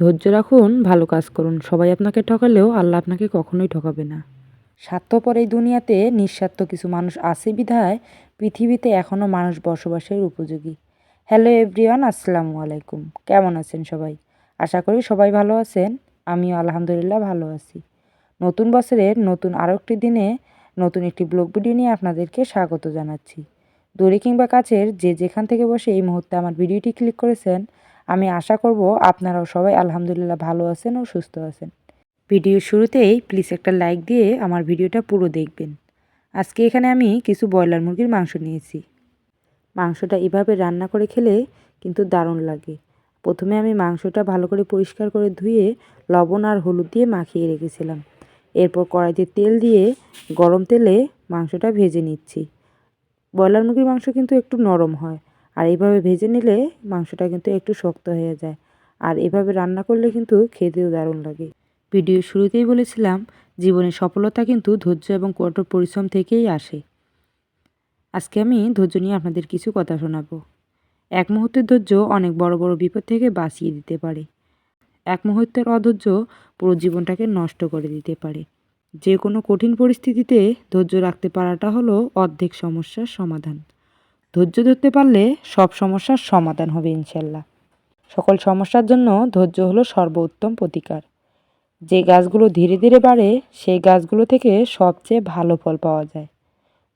ধৈর্য রাখুন, ভালো কাজ করুন। সবাই আপনাকে ঠকালেও আল্লাহ আপনাকে কখনোই ঠকাবে না। স্বার্থপর এই দুনিয়াতে নিঃস্বার্থ কিছু মানুষ আছে বিধায় পৃথিবীতে এখনও মানুষ বসবাসের উপযোগী। হ্যালো এভরিওয়ান আসসালামু আলাইকুম। কেমন আছেন সবাই? আশা করি সবাই ভালো আছেন। আমিও আলহামদুলিল্লাহ ভালো আছি। নতুন বছরের নতুন আরও একটি দিনে নতুন একটি ব্লগ ভিডিও নিয়ে আপনাদেরকে স্বাগত জানাচ্ছি। দূরে কিংবা কাছের যে যেখান থেকে বসে এই মুহূর্তে আমার ভিডিওটি ক্লিক করেছেন আমি আশা করব আপনারাও সবাই আলহামদুলিল্লাহ ভালো আছেন ও সুস্থ আছেন। ভিডিওর শুরুতেই প্লিজ একটা লাইক দিয়ে আমার ভিডিওটা পুরো দেখবেন। আজকে এখানে আমি কিছু ব্রয়লার মুরগির মাংস নিয়েছি। মাংসটা এভাবে রান্না করে খেলে কিন্তু দারুণ লাগে। প্রথমে আমি মাংসটা ভালো করে পরিষ্কার করে ধুয়ে লবণ আর হলুদ দিয়ে মাখিয়ে রেখেছিলাম। এরপর কড়াইতে তেল দিয়ে গরম তেলে মাংসটা ভেজে নিচ্ছি। ব্রয়লার মুরগির মাংস কিন্তু একটু নরম হয়। আর এইভাবে ভেজে নিলে মাংসটা কিন্তু একটু শক্ত হয়ে যায়। আর এভাবে রান্না করলে কিন্তু খেতেও দারুণ লাগে। ভিডিও শুরুতেই বলেছিলাম, জীবনের সফলতা কিন্তু ধৈর্য এবং কঠোর পরিশ্রম থেকেই আসে। আজকে আমি ধৈর্য নিয়ে আপনাদের কিছু কথা শোনাবো। এক মুহূর্তের ধৈর্য অনেক বড় বড় বিপদ থেকে বাঁচিয়ে দিতে পারে। এক মুহূর্তের অধৈর্য পুরো জীবনটাকে নষ্ট করে দিতে পারে। যে কোনো কঠিন পরিস্থিতিতে ধৈর্য রাখতে পারাটা হলো অর্ধেক সমস্যার সমাধান। ধৈর্য ধরতে পারলে সব সমস্যার সমাধান হবে ইনশাল্লাহ। সকল সমস্যার জন্য ধৈর্য হলো সর্বোত্তম প্রতিকার। যে গাছগুলো ধীরে ধীরে বাড়ে, সেই গাছগুলো থেকে সবচেয়ে ভালো ফল পাওয়া যায়।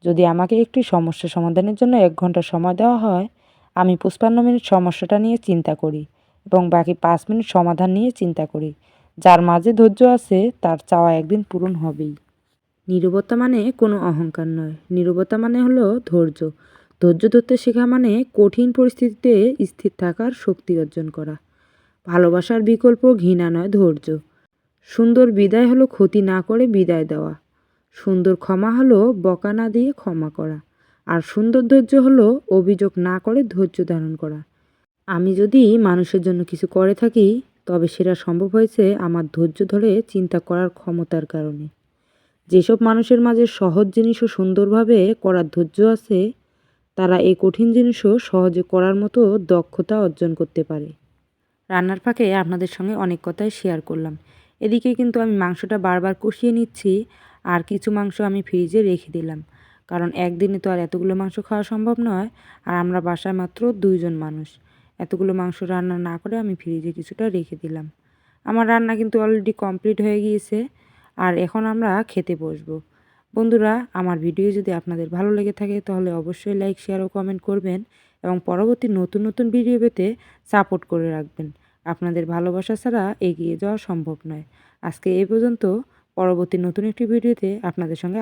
যদি আমাকে একটি সমস্যা সমাধানের জন্য এক ঘণ্টা সময় দেওয়া হয়, আমি পঁচপান্ন মিনিট সমস্যাটা নিয়ে চিন্তা করি এবং বাকি পাঁচ মিনিট সমাধান নিয়ে চিন্তা করি। যার মাঝে ধৈর্য আছে, তার চাওয়া একদিন পূরণ হবেই। নীরবতা মানে কোনো অহংকার নয়। নীরবতা মানে হলো ধৈর্য। ধৈর্য ধরতে শেখা মানে কঠিন পরিস্থিতিতে স্থির থাকার শক্তি অর্জন করা। ভালোবাসার বিকল্প ঘৃণা নয়, ধৈর্য। সুন্দর বিদায় হলো ক্ষতি না করে বিদায় দেওয়া। সুন্দর ক্ষমা হলো বকা না দিয়ে ক্ষমা করা। আর সুন্দর ধৈর্য হলো অভিযোগ না করে ধৈর্য ধারণ করা। আমি যদি মানুষের জন্য কিছু করে থাকি, তবে সেটা সম্ভব হয়েছে আমার ধৈর্য ধরে চিন্তা করার ক্ষমতার কারণে। যেসব মানুষের মাঝে সহজ জিনিসও সুন্দরভাবে করার ধৈর্য আছে তারা এই কঠিন জিনিসও সহজে করার মতো দক্ষতা অর্জন করতে পারে। রান্নার ফাঁকে আপনাদের সঙ্গে অনেক কথাই শেয়ার করলাম। এদিকে কিন্তু আমি মাংসটা বারবার কষিয়ে নিচ্ছি, আর কিছু মাংস আমি ফ্রিজে রেখে দিলাম। কারণ একদিনে তো আর এতগুলো মাংস খাওয়া সম্ভব নয়, আর আমরা বাসায় মাত্র দুইজন মানুষ। এতগুলো মাংস রান্না না করে আমি ফ্রিজে কিছুটা রেখে দিলাম। আমার রান্না কিন্তু অলরেডি কমপ্লিট হয়ে গিয়েছে, আর এখন আমরা খেতে বসবো। বন্ধুরা, আমার ভিডিও যদি আপনাদের ভালো লেগে থাকে, তাহলে অবশ্যই লাইক শেয়ার ও কমেন্ট করবেন এবং পরবর্তী নতুন নতুন ভিডিও পেতে সাপোর্ট করে রাখবেন। আপনাদের ভালোবাসা ছাড়া এগিয়ে যাওয়া সম্ভব নয়। আজকে এই পর্যন্ত, পরবর্তী নতুন একটি ভিডিওতে আপনাদের সঙ্গে